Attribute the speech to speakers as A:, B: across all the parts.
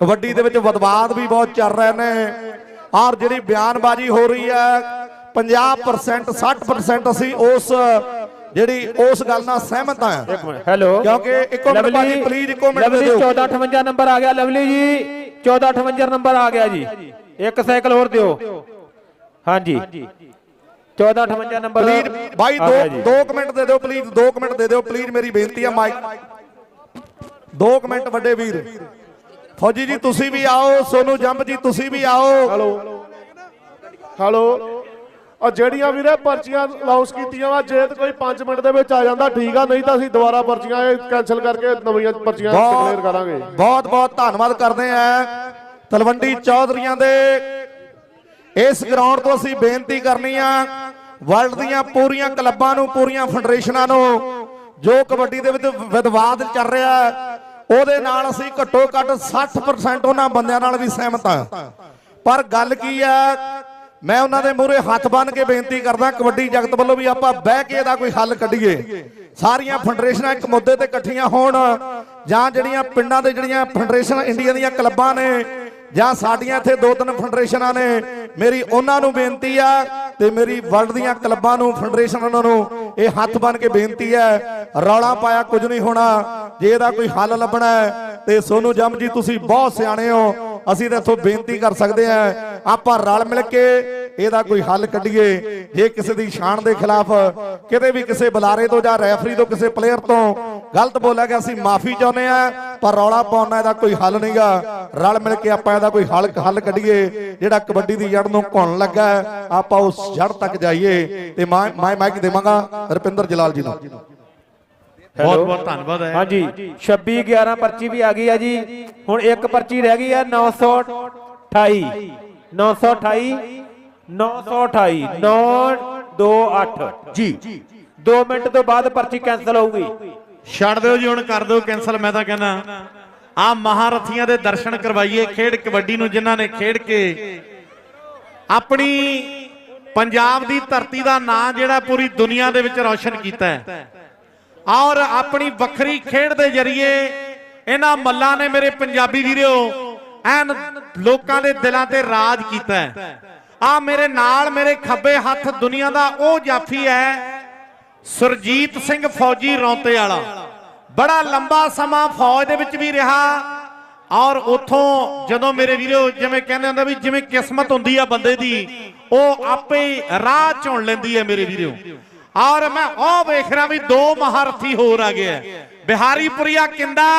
A: ਕਬੱਡੀ ਦੇ ਵਿੱਚ ਵਿਵਾਦ ਵੀ ਬਹੁਤ ਚੱਲ ਰਹੇ ਨੇ। ਔਰ ਜਿਹੜੀ ਬਿਆਨਬਾਜ਼ੀ ਹੋ ਰਹੀ ਹੈ 50% 60% ਅਸੀਂ ਉਸ ਜਿਹੜੀ ਉਸ ਗੱਲ ਨਾਲ ਸਹਿਮਤ ਹਾਂ।
B: ਹੈਲੋ।
A: ਕਿਉਂਕਿ ਇੱਕੋ ਮਿੰਟ ਭਾਜੀ, please ਇੱਕੋ ਮਿੰਟ
B: ਲਵਲੀ
A: ਦੇ ਦਿਓ।
B: 1458 ਨੰਬਰ ਆ ਗਿਆ। ਲਵਲੀ ਜੀ 1458 ਨੰਬਰ ਆ ਗਿਆ ਜੀ। ਇੱਕ ਸਾਈਕਲ ਹੋਰ ਦਿਓ। ਹਾਂਜੀ। 1458 ਨੰਬਰ
A: ਪਲੀਜ਼
B: ਜੀ।
A: ਦੋ ਕੁ ਮਿੰਟ ਦੇ ਦਿਓ ਪਲੀਜ਼ ਦੋ ਕੁ ਮਿੰਟ ਦੇ ਦਿਓ ਪਲੀਜ਼ ਮੇਰੀ ਬੇਨਤੀ ਆ ਮਾਈਕ ਦੋ ਕੁ ਮਿੰਟ ਵੱਡੇ ਵੀਰ। ਫੌਜੀ ਜੀ ਤੁਸੀਂ ਵੀ ਆਓ ਸੋਨੂ ਜੰਪ ਜੀ ਤੁਸੀਂ ਵੀ ਆਓ।
C: ਹੈਲੋ। ਹੈਲੋ। ਆ ਜਿਹੜੀਆਂ ਵੀਰੇ ਪਰਚੀਆਂ ਲਾਉਂਸ ਕੀਤੀਆਂ ਵਾ ਜੇ ਤੇ ਕੋਈ 5 ਮਿੰਟ ਦੇ ਵਿੱਚ ਆ ਜਾਂਦਾ ਠੀਕ ਆ ਨਹੀਂ ਤਾਂ ਅਸੀਂ ਦੁਬਾਰਾ ਪਰਚੀਆਂ ਇਹ ਕੈਨਸਲ ਕਰਕੇ ਨਵੀਆਂ ਪਰਚੀਆਂ ਡਿਕਲੇਅਰ ਕਰਾਂਗੇ।
A: ਬਹੁਤ ਬਹੁਤ ਧੰਨਵਾਦ ਕਰਦੇ ਆ ਤਲਵੰਡੀ ਚੌਧਰੀਆਂ ਦੇ। ਇਸ ਗਰਾਊਂਡ ਤੋਂ ਅਸੀਂ ਬੇਨਤੀ ਕਰਨੀ ਆ ਵਰਲਡ ਦੀਆਂ ਪੂਰੀਆਂ ਕਲੱਬਾਂ ਨੂੰ ਪੂਰੀਆਂ ਫੈਡਰੇਸ਼ਨਾਂ ਨੂੰ ਜੋ ਕਬੱਡੀ ਦੇ ਵਿੱਚ ਵਿਵਾਦ ਚੱਲ ਰਿਹਾ ਹੈ, ਉਹਦੇ ਨਾਲ ਅਸੀਂ ਘੱਟੋ ਘੱਟ 60% ਉਹਨਾਂ ਬੰਦਿਆਂ ਨਾਲ ਵੀ ਸਹਿਮਤ ਹਾਂ। ਪਰ ਗੱਲ ਕੀ ਹੈ ਮੈਂ ਉਹਨਾਂ ਦੇ ਮੂਹਰੇ ਹੱਥ ਬੰਨ ਕੇ ਬੇਨਤੀ ਕਰਦਾ, ਕਬੱਡੀ ਜਗਤ ਵੱਲੋਂ ਵੀ ਆਪਾਂ ਬਹਿ ਕੇ ਇਹਦਾ ਕੋਈ ਹੱਲ ਕੱਢੀਏ। ਸਾਰੀਆਂ ਫੈਡਰੇਸ਼ਨਾਂ ਇੱਕ ਮੁੱਦੇ ਤੇ ਇਕੱਠੀਆਂ ਹੋਣ, ਜਾਂ ਜਿਹੜੀਆਂ ਪਿੰਡਾਂ ਦੇ ਜਿਹੜੀਆਂ ਫੈਡਰੇਸ਼ਨ ਇੰਡੀਆ ਦੀਆਂ ਕਲੱਬਾਂ ਨੇ, ਜਾਂ ਸਾਡੀਆਂ ਇੱਥੇ ਦੋ ਤਿੰਨ ਫੈਡਰੇਸ਼ਨਾਂ ਨੇ, ਮੇਰੀ ਉਹਨਾਂ ਨੂੰ ਬੇਨਤੀ ਆ ਤੇ ਮੇਰੀ ਵਰਲਡ ਦੀਆਂ ਕਲੱਬਾਂ ਨੂੰ, ਫੈਡਰੇਸ਼ਨਾਂ ਨੂੰ ਇਹ ਹੱਥ ਬੰਨ ਕੇ ਬੇਨਤੀ ਹੈ, ਰੌਲਾ ਪਾਇਆ ਕੁਝ ਨਹੀਂ ਹੋਣਾ, ਜੇ ਇਹਦਾ ਕੋਈ ਹੱਲ ਲੱਭਣਾ ਹੈ, ਤੇ ਸੋਨੂ ਜੰਮ ਜੀ, ਤੁਸੀਂ ਬਹੁਤ ਸਿਆਣੇ ਹੋ, ਅਸੀਂ ਤਾਂ ਇੱਥੋਂ ਬੇਨਤੀ ਕਰ ਸਕਦੇ ਆ ਆਪਾਂ ਰਲ ਮਿਲ ਕੇ ਇਹਦਾ ਕੋਈ ਹੱਲ ਕੱਢੀਏ, ਜੇ ਕਿਸੇ ਦੀ ਸ਼ਾਨ ਦੇ ਖਿਲਾਫ, ਕਿਤੇ ਵੀ ਕਿਸੇ ਬੁਲਾਰੇ ਤੋਂ ਜਾਂ ਰੈਫਰੀ ਤੋਂ, ਕਿਸੇ ਪਲੇਅਰ ਤੋਂ ਗਲਤ ਬੋਲਿਆ ਗਿਆ, ਅਸੀਂ ਮਾਫੀ ਚਾਹੁੰਦੇ ਆ ਪਰ ਰੌਲਾ ਪਾਉਣ ਦਾ ਇਹਦਾ ਕੋਈ ਹੱਲ ਨਹੀਂਗਾ ਰਲ ਮਿਲ ਕੇ ਆਪਾਂ ਇਹਦਾ ਕੋਈ ਹੱਲ ਹੱਲ ਕੱਢੀਏ। ਜਿਹੜਾ ਕਬੱਡੀ ਦੀ ਜੜ ਨੂੰ ਘੁਣ ਲੱਗਾ ਆਪਾਂ ਉਸ ਜੜ ਤੱਕ ਜਾਈਏ। ਤੇ ਮੈਂ ਮੈਂ ਮਾਈਕ ਦੇਵਾਂਗਾ ਰੁਪਿੰਦਰ ਜਲਾਲ ਜੀ ਨੂੰ।
D: ਬਹੁਤ ਬਹੁਤ ਧੰਨਵਾਦ ਹੈ।
B: ਹਾਂਜੀ 26 11 ਪਰਚੀ ਵੀ ਆ ਗਈ ਆ ਜੀ। ਹੁਣ ਇੱਕ ਪਰਚੀ ਰਹਿ ਗਈ ਆ 928 928 928 928
D: ਜੀ।
B: 2 ਮਿੰਟ ਤੋਂ ਬਾਅਦ ਪਰਚੀ ਕੈਨਸਲ ਹੋਊਗੀ।
D: ਛੱਡ ਦਿਓ ਜੀ, ਹੁਣ ਕਰ ਦਿਓ ਕੈਨਸਲ ਮੈਂ ਤਾਂ ਕਹਿੰਦਾ। ਆ ਮਹਾਰਥੀਆਂ ਦੇ ਦਰਸ਼ਨ ਕਰਵਾਈਏ, ਖੇਡ ਕਬੱਡੀ ਨੂੰ ਜਿਨ੍ਹਾਂ ਨੇ ਖੇਡ ਕੇ। ਆਪਣੀ ਪੰਜਾਬ ਦੀ ਧਰਤੀ ਦਾ ਨਾਂ ਜਿਹੜਾ ਪੂਰੀ ਦੁਨੀਆ ਦੇ ਵਿੱਚ ਰੌਸ਼ਨ ਕੀਤਾ ਹੈ। ਔਰ ਆਪਣੀ ਵੱਖਰੀ ਖੇਡ ਦੇ ਜ਼ਰੀਏ ਇਹਨਾਂ ਮੱਲਾਂ ਨੇ ਮੇਰੇ ਪੰਜਾਬੀ ਵੀਰੋ, ਐਨ ਲੋਕਾਂ ਦੇ ਦਿਲਾਂ ਤੇ ਰਾਜ ਕੀਤਾ ਹੈ। ਆ ਮੇਰੇ ਨਾਲ ਮੇਰੇ ਖੱਬੇ ਹੱਥ ਦੁਨੀਆ ਦਾ ਉਹ ਜਾਫੀ ਹੈ ਸੁਰਜੀਤ ਸਿੰਘ ਫੌਜੀ ਰੌਂਤੇ ਵਾਲਾ। ਬੜਾ ਲੰਬਾ ਸਮਾਂ ਫੌਜ ਦੇ ਵਿੱਚ ਵੀ ਰਿਹਾ ਔਰ ਉਥੋਂ ਜਦੋਂ ਮੇਰੇ ਵੀਰੋ ਜਿਵੇਂ ਕਹਿੰਦੇ ਹੁੰਦਾ ਵੀ ਜਿਵੇਂ ਕਿਸਮਤ ਹੁੰਦੀ ਆ ਬੰਦੇ ਦੀ, ਉਹ ਆਪੇ ਰਾਹ ਚੁਣ ਲੈਂਦੀ ਹੈ ਮੇਰੇ ਵੀਰੋ। ਔਰ ਮੈਂ ਉਹ ਵੇਖ ਰਿਹਾ ਵੀ ਦੋ ਮਹਾਰਥੀ ਹੋਰ ਆ ਗਏ ਆ। ਬਿਹਾਰੀਪੁਰੀਆ ਕਿੰਦਾ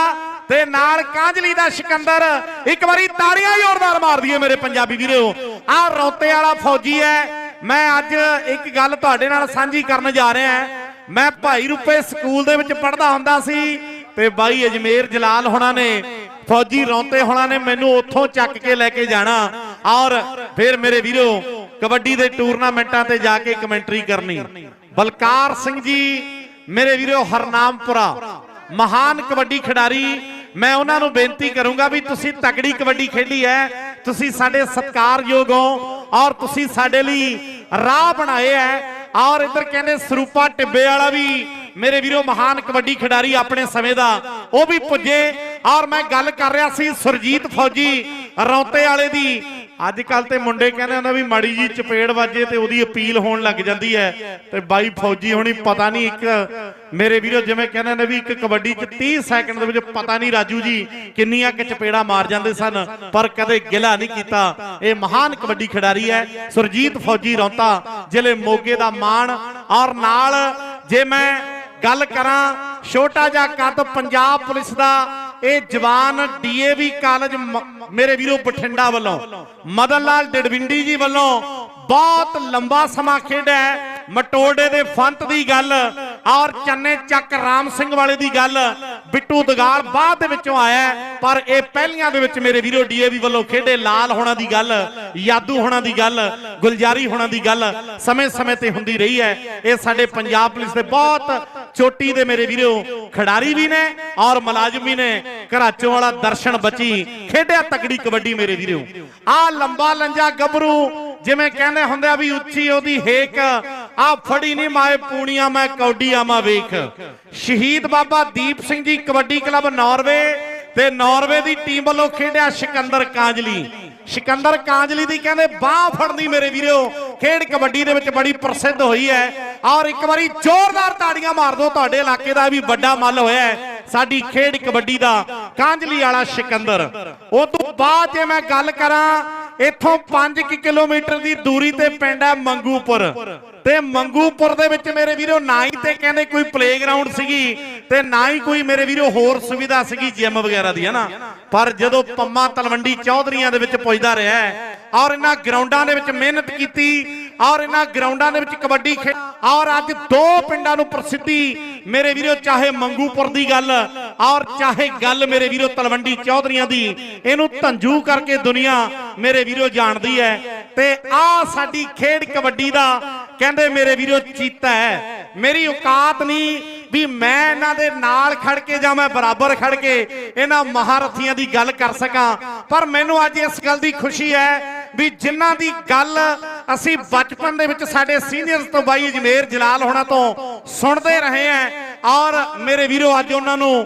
D: ਤੇ ਨਾਲ ਕਾਂਜਲੀ ਦਾ ਸਿਕੰਦਰ। ਇੱਕ ਵਾਰੀ ਤਾੜੀਆਂ ਜ਼ੋਰਦਾਰ ਮਾਰ ਦਈਏ ਮੇਰੇ ਪੰਜਾਬੀ ਵੀਰੋ। ਆਹ ਰੌਤੇ ਵਾਲਾ ਫੌਜੀ ਹੈ। ਮੈਂ ਅੱਜ ਇੱਕ ਗੱਲ ਤੁਹਾਡੇ ਨਾਲ ਸਾਂਝੀ ਕਰਨ ਜਾ ਰਿਹਾ ਮੈਂ ਭਾਈ ਰੂਪੇ ਸਕੂਲ ਦੇ ਵਿੱਚ ਪੜ੍ਹਦਾ ਹੁੰਦਾ ਸੀ ਤੇ ਬਾਈ ਅਜਮੇਰ ਜਲਾਲ ਹੋਣਾ ਨੇ, ਫੌਜੀ ਰੌਂਤੇ ਹੋਣਾ ਨੇ ਮੈਨੂੰ ਉੱਥੋਂ ਚੱਕ ਕੇ ਲੈ ਕੇ ਜਾਣਾ ਔਰ ਫਿਰ ਮੇਰੇ ਵੀਰੋ, ਕਬੱਡੀ ਦੇ ਟੂਰਨਾਮੈਂਟਾਂ ਤੇ ਜਾ ਕੇ ਕਮੈਂਟਰੀ ਕਰਨੀ। ਬਲਕਾਰ ਸਿੰਘ ਜੀ, ਮੇਰੇ ਵੀਰੋ ਹਰਨਾਮਪੁਰਾ, ਮਹਾਨ ਕਬੱਡੀ ਖਿਡਾਰੀ, ਮੈਂ ਉਹਨਾਂ ਨੂੰ ਬੇਨਤੀ ਕਰੂੰਗਾ ਵੀ ਤੁਸੀਂ ਤਗੜੀ ਕਬੱਡੀ ਖੇਡੀ ਹੈ, ਤੁਸੀਂ ਸਾਡੇ ਸਤਿਕਾਰਯੋਗ ਹੋ। ਔਰ ਤੁਸੀਂ ਸਾਡੇ ਲਈ ਰਾਹ ਬਣਾਏ ਹੈ ਔਰ ਇੱਧਰ ਕਹਿੰਦੇ ਸਰੂਪਾ ਟਿੱਬੇ ਵਾਲਾ ਵੀ ਮੇਰੇ ਵੀਰੋ ਮਹਾਨ ਕਬੱਡੀ ਖਿਡਾਰੀ ਆਪਣੇ ਸਮੇਂ ਦਾ, ਉਹ ਵੀ ਪੁੱਜੇ। ਔਰ ਮੈਂ ਗੱਲ ਕਰ ਰਿਹਾ ਸੀ ਸੁਰਜੀਤ ਫੌਜੀ ਰੌਂਤੇ ਵਾਲੇ ਦੀ। ਅੱਜ ਕੱਲ ਤੇ ਮੁੰਡੇ ਕਹਿੰਦੇ ਹੁੰਦੇ ਵੀ ਮਾੜੀ ਜੀ ਚਪੇੜ ਵੱਜੇ ਤੇ ਉਹਦੀ ਅਪੀਲ ਹੋਣ ਲੱਗ ਜਾਂਦੀ ਹੈ ਤੇ ਬਾਈ ਫੌਜੀ ਹੋਣੀ ਪਤਾ ਨਹੀਂ ਇੱਕ, ਮੇਰੇ ਵੀਰੋ ਜਿਵੇਂ ਕਹਿੰਦੇ ਨੇ ਵੀ ਇੱਕ ਕਬੱਡੀ 'ਚ 30 ਸੈਕਿੰਡ ਦੇ ਵਿੱਚ ਪਤਾ ਨਹੀਂ ਰਾਜੂ ਜੀ ਕਿੰਨੀਆਂ ਕਿ ਚਪੇੜਾ ਮਾਰ ਜਾਂਦੇ ਸਨ, ਪਰ ਕਦੇ ਗਿਲਾ ਨਹੀਂ ਕੀਤਾ। ਇਹ ਮਹਾਨ ਕਬੱਡੀ ਖਿਡਾਰੀ ਹੈ, ਸੁਰਜੀਤ ਫੌਜੀ ਰੌਂਤਾ ਜ਼ਿਲ੍ਹੇ ਮੋਗੇ ਦਾ ਮਾਣ ਔਰ ਨਾਲ ਜੇ ਮੈਂ ਗੱਲ ਕਰਾਂ, ਛੋਟਾ ਜਿਹਾ ਕੱਦ ਪੰਜਾਬ ਪੁਲਿਸ ਦਾ ਇਹ ਜਵਾਨ ਡੀਏਵੀ ਕਾਲਜ ਮੇਰੇ ਵੀਰੋ ਬਠਿੰਡਾ ਵੱਲੋਂ ਮਦਨ ਲਾਲ ਡਡਵਿੰਡੀ ਜੀ ਵੱਲੋਂ ਬਹੁਤ ਲੰਬਾ ਸਮਾਂ ਖੇਡਿਆ ਹੈ। ਮਟੋੜੇ ਦੇ ਫੰਤ ਦੀ ਗੱਲ ਔਰ ਚੰਨੇ ਚੱਕ ਰਾਮ ਸਿੰਘ ਵਾਲੇ ਦੀ ਗੱਲ ਬਿੱਟੂ ਦਗਾਲ ਬਾਅਦ ਦੇ ਵਿੱਚੋਂ ਆਇਆ ਪਰ ਇਹ ਪਹਿਲੀਆਂ ਦੇ ਵਿੱਚ ਮੇਰੇ ਵੀਰੋ ਡੀਏਵੀ ਵੱਲੋਂ ਖੇਡੇ ਲਾਲ ਹੋਣਾ ਦੀ ਗੱਲ, ਯਾਦੂ ਹੋਣਾ ਦੀ ਗੱਲ, ਗੁਲਜਾਰੀ ਹੋਣਾ ਦੀ ਗੱਲ ਸਮੇਂ-ਸਮੇਂ ਤੇ ਹੁੰਦੀ ਰਹੀ ਹੈ ਇਹ ਸਾਡੇ ਪੰਜਾਬ ਪੁਲਿਸ ਦੇ ਬਹੁਤ ਚੋਟੀ ਦੇ ਮੇਰੇ ਵੀਰੋ ਖਿਡਾਰੀ ਵੀ ਨੇ ਔਰ ਮੁਲਾਜ਼ਮ ਵੀ ਨੇ ਘਰਾਚੋਂ ਵਾਲਾ ਦਰਸ਼ਨ ਬੱਚੀ ਖੇਡਿਆ ਤਕੜੀ ਕਬੱਡੀ ਮੇਰੇ ਵੀਰੋ ਆ ਲੰਬਾ ਲੰਜਾ ਗੱਭਰੂ ਜਿਵੇਂ ਕਹਿੰਦੇ ਹੁੰਦੇ ਆ ਵੀ ਉੱਚੀ ਉਹਦੀ ਹੇਕ ਆ ਫੜੀ ਨਹੀਂ ਮਾਏ ਪੂਣੀਆਂ ਮੈਂ ਕੌਡੀ ਆਵਾਂ ਵੇਖ ਸ਼ਹੀਦ ਬਾਬਾ ਦੀਪ ਸਿੰਘ ਜੀ ਕਬੱਡੀ ਕਲੱਬ ਨਾਰਵੇ ਤੇ ਨਾਰਵੇ ਦੀ ਟੀਮ ਵੱਲੋਂ ਖੇਡਿਆ ਸਿਕੰਦਰ ਕਾਂਜਲੀ ਸਿਕੰਦਰ ਕਾਂਜਲੀ ਦੀ ਕਹਿੰਦੇ ਬਾਹ ਫੜਨੀ ਮੇਰੇ ਵੀਰੋ ਖੇਡ ਕਬੱਡੀ ਦੇ ਵਿੱਚ ਬੜੀ ਪ੍ਰਸਿੱਧ ਹੋਈ ਹੈ ਔਰ ਇੱਕ ਵਾਰੀ ਜ਼ੋਰਦਾਰ ਤਾੜੀਆਂ ਮਾਰ ਦਿਓ। ਤੁਹਾਡੇ ਇਲਾਕੇ ਦਾ ਵੀ ਵੱਡਾ ਮੱਲ ਹੋਇਆ ਸਾਡੀ ਖੇਡ ਕਬੱਡੀ ਦਾ ਕਾਂਜਲੀ ਵਾਲਾ ਸਿਕੰਦਰ। ਉਹ ਤੋਂ ਬਾਅਦ ਜੇ ਮੈਂ ਗੱਲ ਕਰਾਂ ਇੱਥੋਂ 5 ਕਿਲੋਮੀਟਰ ਦੀ ਦੂਰੀ ਤੇ ਪਿੰਡ ਹੈ ਮੰਗੂਪੁਰ। ਤੇ ਮੰਗੂਪੁਰ ਦੇ ਵਿੱਚ ਮੇਰੇ ਵੀਰੋ ਨਾ ਹੀ ਤੇ ਕਹਿੰਦੇ ਕੋਈ ਪਲੇਗਰਾਉਂਡ ਸੀਗੀ ਤੇ ਨਾ ਹੀ ਕੋਈ ਮੇਰੇ ਵੀਰੋ ਹੋਰ ਸੁਵਿਧਾ ਸੀਗੀ ਜਿਮ ਵਗੈਰਾ ਦੀ ਹਨਾ ਪਰ ਜਦੋਂ ਪੰਮਾ ਤਲਵੰਡੀ ਚੌਧਰੀਆਂ ਦੇ ਵਿੱਚ ਪੁੱਜਦਾ ਰਿਹਾ ਹੈ, ਔਰ ਇਹਨਾਂ ਗਰਾਊਂਡਾਂ ਦੇ ਵਿੱਚ ਮਿਹਨਤ ਕੀਤੀ ਔਰ ਇਹਨਾਂ ਗਰਾਊਂਡਾਂ ਦੇ ਵਿੱਚ ਕਬੱਡੀ ਖੇਡ ਔਰ ਅੱਜ ਦੋ ਪਿੰਡਾਂ ਨੂੰ ਪ੍ਰਸਿੱਧੀ ਮੇਰੇ ਵੀਰੋ, ਚਾਹੇ ਮੰਗੂਪੁਰ ਦੀ ਗੱਲ ਔਰ ਚਾਹੇ ਗੱਲ ਮੇਰੇ ਵੀਰੋ ਤਲਵੰਡੀ ਚੌਧਰੀਆਂ ਦੀ, ਇਹਨੂੰ ਧੰਜੂ ਕਰਕੇ ਦੁਨੀਆ ਮੇਰੇ ਵੀਰੋ ਜਾਣਦੀ ਹੈ ਤੇ ਆ ਸਾਡੀ ਖੇਡ ਕਬੱਡੀ ਦਾ ਕਹਿੰਦੇ ਮੇਰੇ ਵੀਰੋ ਚੀਤਾ ਹੈ। ਮੇਰੀ ਔਕਾਤ ਨਹੀਂ ਵੀ ਮੈਂ ਇਹਨਾਂ ਦੇ ਨਾਲ ਖੜ ਕੇ ਜਾਂ ਮੈਂ ਬਰਾਬਰ ਖੜ ਕੇ ਇਹਨਾਂ ਮਹਾਰਥੀਆਂ ਦੀ ਗੱਲ ਕਰ ਸਕਾਂ, ਪਰ ਮੈਨੂੰ ਅੱਜ ਇਸ ਗੱਲ ਦੀ ਖੁਸ਼ੀ ਹੈ ਵੀ ਜਿਨ੍ਹਾਂ ਦੀ ਗੱਲ ਅਸੀਂ ਬਚਪਨ ਦੇ ਵਿੱਚ ਸਾਡੇ ਸੀਨੀਅਰਸ ਤੋਂ ਬਾਈ ਅਜਮੇਰ ਜਲਾਲ ਹੋਣਾ ਤੋਂ ਸੁਣਦੇ ਰਹੇ ਹਾਂ ਔਰ ਮੇਰੇ ਵੀਰੋ, ਅੱਜ ਉਹਨਾਂ ਨੂੰ,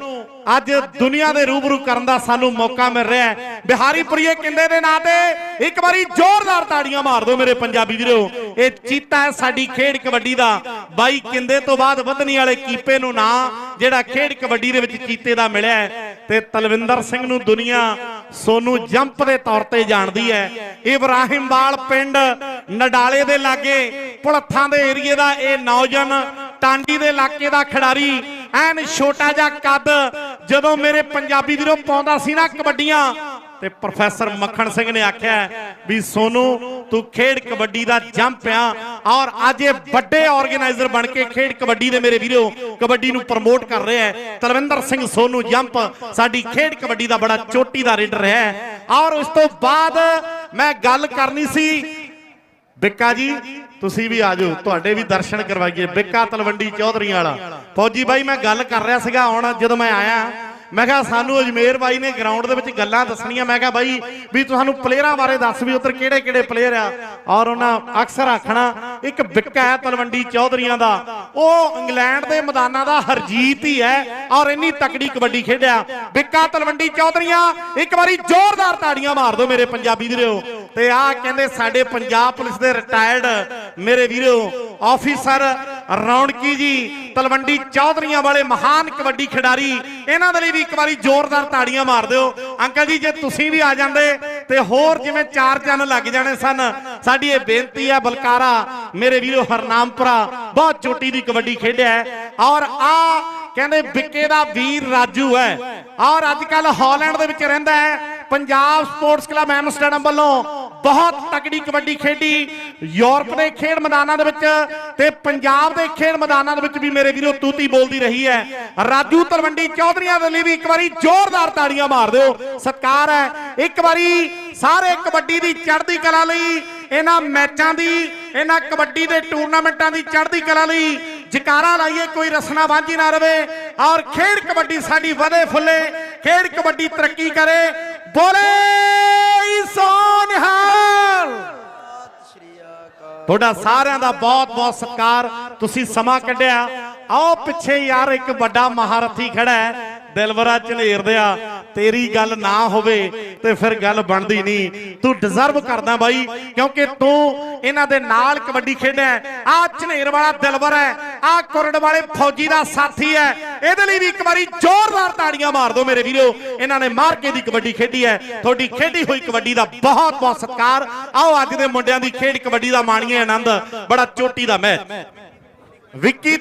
D: ਅੱਜ ਦੁਨੀਆ ਦੇ ਰੂਬਰੂ ਕਰਨ ਦਾ ਸਾਨੂੰ ਮੌਕਾ ਮਿਲ ਰਿਹਾ ਹੈ। ਬਿਹਾਰੀ ਪ੍ਰੀਏ ਕਿੰਦੇ ਦੇ ਨਾਂ ਤੇ? ਇੱਕ ਵਾਰੀ ਜ਼ੋਰਦਾਰ ਤਾੜੀਆਂ ਮਾਰ ਦਿਓ ਮੇਰੇ ਪੰਜਾਬੀ ਵੀਰੋ। ਇਹ ਚੀਤਾ ਹੈ ਸਾਡੀ ਖੇਡ ਕਬੱਡੀ ਦਾ। ਬਾਈ ਕਿੰਦੇ ਤੋਂ ਬਾਅਦ ਵਧਣੀ ਵਾਲੇ ਕੀਪੇ ਨੂੰ ਨਾਂ, ਜਿਹੜਾ ਖੇਡ ਕਬੱਡੀ ਦੇ ਵਿੱਚ ਚੀਤੇ ਦਾ ਮਿਲਿਆ ਤੇ ਤਲਵਿੰਦਰ ਸਿੰਘ ਨੂੰ ਦੁਨੀਆ ਸੋਨੂੰ ਜੰਪ ਦੇ ਤੌਰ ਤੇ ਜਾਣਦੀ ਹੈ। ਇਬਰਾਹਿਮਵਾਲ ਪਿੰਡ ਨਡਾਲੇ ਦੇ ਲਾਗੇ, ਪੁਲੱਥਾਂ ਦੇ ਏਰੀਏ ਦਾ ਇਹ ਨੌਜਵਾਨ ਟਾਂਡੀ ਦੇ ਇਲਾਕੇ ਦਾ ਖਿਡਾਰੀ, ਐਨ ਛੋਟਾ ਜਿਹਾ ਕੱਦ ਜਦੋਂ ਮੇਰੇ ਪੰਜਾਬੀ ਵੀਰੋ ਪਾਉਂਦਾ ਸੀ ਨਾ ਕਬੱਡੀਆਂ ਤੇ ਪ੍ਰੋਫੈਸਰ ਮੱਖਣ ਸਿੰਘ ਨੇ ਆਖਿਆ ਵੀ ਸੋਨੂ, ਤੂੰ ਖੇਡ ਕਬੱਡੀ ਦਾ ਜੰਪ ਆ ਔਰ ਅੱਜ ਇਹ ਵੱਡੇ ਆਰਗੇਨਾਈਜ਼ਰ ਬਣ ਕੇ ਖੇਡ ਕਬੱਡੀ ਦੇ ਮੇਰੇ ਵੀਰੋ, ਕਬੱਡੀ ਨੂੰ ਪ੍ਰਮੋਟ ਕਰ ਰਿਹਾ ਹੈ। ਤਰਵਿੰਦਰ ਸਿੰਘ ਸੋਨੂ ਜੰਪ, ਸਾਡੀ ਖੇਡ ਕਬੱਡੀ ਦਾ ਬੜਾ ਚੋਟੀ ਦਾ ਰੀਡਰ ਹੈ। ਔਰ ਉਸ ਤੋਂ ਬਾਅਦ ਮੈਂ ਗੱਲ ਕਰਨੀ ਸੀ, ਬਿੱਕਾ ਜੀ, ਤੁਸੀਂ ਵੀ ਆ ਜਾਓ, ਤੁਹਾਡੇ ਵੀ ਦਰਸ਼ਨ ਕਰਵਾਈਏ, ਬਿੱਕਾ ਤਲਵੰਡੀ ਚੌਧਰੀ ਵਾਲਾ। ਫੌਜੀ ਬਾਈ, ਮੈਂ ਗੱਲ ਕਰ ਰਿਹਾ ਸੀਗਾ, ਹੁਣ ਜਦੋਂ ਮੈਂ ਆਇਆ ਮੈਂ ਕਿਹਾ ਸਾਨੂੰ ਅਜਮੇਰ ਬਾਈ ਨੇ ਗਰਾਊਂਡ ਦੇ ਵਿੱਚ ਗੱਲਾਂ ਦੱਸਣੀਆਂ। ਮੈਂ ਕਿਹਾ ਬਾਈ, ਵੀ ਤੁਹਾਨੂੰ ਪਲੇਅਰਾਂ ਬਾਰੇ ਦੱਸ ਵੀ ਉੱਧਰ ਕਿਹੜੇ ਕਿਹੜੇ ਪਲੇਅਰ ਆ। ਔਰ ਉਹਨਾਂ ਅਕਸਰ ਆਖਣਾ, ਇੱਕ ਬਿੱਕਾ ਹੈ ਤਲਵੰਡੀ ਚੌਧਰੀਆਂ ਦਾ। ਉਹ ਇੰਗਲੈਂਡ ਦੇ ਮੈਦਾਨਾਂ ਦਾ ਹਰਜੀਤ ਹੀ ਹੈ ਔਰ ਇੰਨੀ ਤਕੜੀ ਕਬੱਡੀ ਖੇਡਿਆ। ਬਿੱਕਾ, ਤਲਵੰਡੀ ਚੌਧਰੀਆਂ, ਇੱਕ ਵਾਰੀ ਜ਼ੋਰਦਾਰ ਤਾੜੀਆਂ ਮਾਰ ਦਿਓ ਮੇਰੇ ਪੰਜਾਬੀ ਵੀਰੋ। ਤੇ ਆਹ ਕਹਿੰਦੇ ਸਾਡੇ ਪੰਜਾਬ ਪੁਲਿਸ ਦੇ ਰਿਟਾਇਰਡ ਮੇਰੇ ਵੀਰੋ ਆਫੀਸਰ ਰੌਣਕੀ ਜੀ, ਤਲਵੰਡੀ ਚੌਧਰੀਆਂ ਵਾਲੇ ਮਹਾਨ ਕਬੱਡੀ ਖਿਡਾਰੀ, ਇਹਨਾਂ ਦੇ ਲਈ ਵੀ ਇੱਕ ਵਾਰੀ ਜ਼ੋਰਦਾਰ ਤਾੜੀਆਂ ਮਾਰ ਦਿਓ। ਅੰਕਲ ਜੀ, ਜੇ ਤੁਸੀਂ ਵੀ ਆ ਜਾਂਦੇ ਤੇ ਹੋਰ ਜਿਵੇਂ ਚਾਰ ਚੰਨ ਲੱਗ ਜਾਣੇ ਸਨ, ਸਾਡੀ ਇਹ ਬੇਨਤੀ ਹੈ ਬਲਕਾਰਾ, ਮੇਰੇ ਵੀਰੋ ਹਰਨਾਮਪੁਰਾ, ਬਹੁਤ ਚੋਟੀ ਦੀ ਕਬੱਡੀ ਖੇਡਿਆ ਹੈ। ਔਰ ਆ ਕਹਿੰਦੇ ਬਿੱਕੇ ਦਾ ਵੀਰ ਰਾਜੂ ਹੈ। ਔਰ ਅੱਜ ਕੱਲ ਹਾਲੈਂਡ ਦੇ ਵਿੱਚ ਰਹਿੰਦਾ ਹੈ, ਪੰਜਾਬ ਸਪੋਰਟਸ ਕਲੱਬ ਐਮਸਟਰਡਮ ਵੱਲੋਂ। ਬਹੁਤ ਤਕੜੀ ਕਬੱਡੀ ਖੇਡੀ। ਯੂਰਪ ਦੇ ਖੇਡ ਮੈਦਾਨਾਂ ਦੇ ਵਿੱਚ ਤੇ ਪੰਜਾਬ ਦੇ ਖੇਡ ਮੈਦਾਨਾਂ ਦੇ ਵਿੱਚ ਵੀ ਮੇਰੇ ਵੀਰੋ ਤੂਤੀ ਬੋਲਦੀ ਰਹੀ ਹੈ। ਰਾਜੂ ਤਲਵੰਡੀ ਚੌਧਰੀਆਂ ਦੇ ਲਈ ਵੀ ਇੱਕ ਵਾਰੀ ਜ਼ੋਰਦਾਰ ਤਾੜੀਆਂ ਮਾਰ ਦਿਓ। ਸਤਿਕਾਰ ਹੈ। ਇੱਕ ਵਾਰੀ ਸਾਰੇ ਕਬੱਡੀ ਦੀ ਚੜ੍ਹਦੀ ਕਲਾ ਲਈ, ਇਹਨਾਂ ਮੈਚਾਂ ਦੀ, ਇਹਨਾਂ ਕਬੱਡੀ ਦੇ ਟੂਰਨਾਮੈਂਟਾਂ ਦੀ ਚੜ੍ਹਦੀ ਕਲਾ ਲਈ ਜਕਾਰਾ ਲਾਈਏ, ਕੋਈ ਰਸਨਾ ਵਾਂਝੀ ਨਾ ਰਵੇ ਔਰ ਖੇਡ ਕਬੱਡੀ ਸਾਡੀ ਵਧੇ ਫੁੱਲੇ, ਖੇਡ ਕਬੱਡੀ ਤਰੱਕੀ ਕਰੇ। ਬੋਲੇ! ਸੋਨਹਾਲ ਤੁਹਾਡਾ ਸਾਰਿਆਂ ਦਾ ਬਹੁਤ ਬਹੁਤ ਸਤਿਕਾਰ। ਤੁਸੀਂ ਸਮਾਂ ਕੱਢਿਆ। ਆਓ ਪਿੱਛੇ ਯਾਰ ਇੱਕ ਵੱਡਾ ਮਹਾਰਥੀ ਖੜਾ ਹੈ। ਦਿਲਵਰਾ ਝਨੇਰ ਦਿਆ ਤੇਰੀ ਗੱਲ ਨਾ ਹੋਵੇ ਤੇ ਫਿਰ ਗੱਲ ਬਣਦੀ ਨਹੀਂ। ਤੂੰ ਡਿਜ਼ਰਵ ਕਰਦਾ ਬਾਈ ਕਿਉਂਕਿ ਤੂੰ ਇਹਨਾਂ ਦੇ ਨਾਲ ਕਬੱਡੀ ਖੇਡਿਆ ਆ ਝਨੇਰ ਵਾਲਾ ਦਿਲਵਰ ਹੈ। ਆ ਕੁਰੜ ਵਾਲੇ ਫੌਜੀ ਦਾ ਸਾਥੀ ਹੈ। ਇਹਦੇ ਲਈ ਵੀ ਇੱਕ ਵਾਰੀ ਜ਼ੋਰਦਾਰ ਤਾੜੀਆਂ ਮਾਰ ਦਿਓ ਮੇਰੇ ਵੀਰੋ। ਇਹਨਾਂ ਨੇ ਮਾਰ ਕੇ ਦੀ ਕਬੱਡੀ ਖੇਡੀ ਹੈ। ਤੁਹਾਡੀ ਖੇਡੀ ਹੋਈ ਕਬੱਡੀ ਦਾ ਬਹੁਤ ਬਹੁਤ ਸਤਿਕਾਰ। ਆਓ ਅੱਜ ਦੇ ਮੁੰਡਿਆਂ ਦੀ ਖੇਡ ਕਬੱਡੀ ਦਾ ਮਾਣੀਏ ਆਨੰਦ। ਬੜਾ ਚੋਟੀ ਦਾ ਮੈਚ। ਵਿੱਕੀ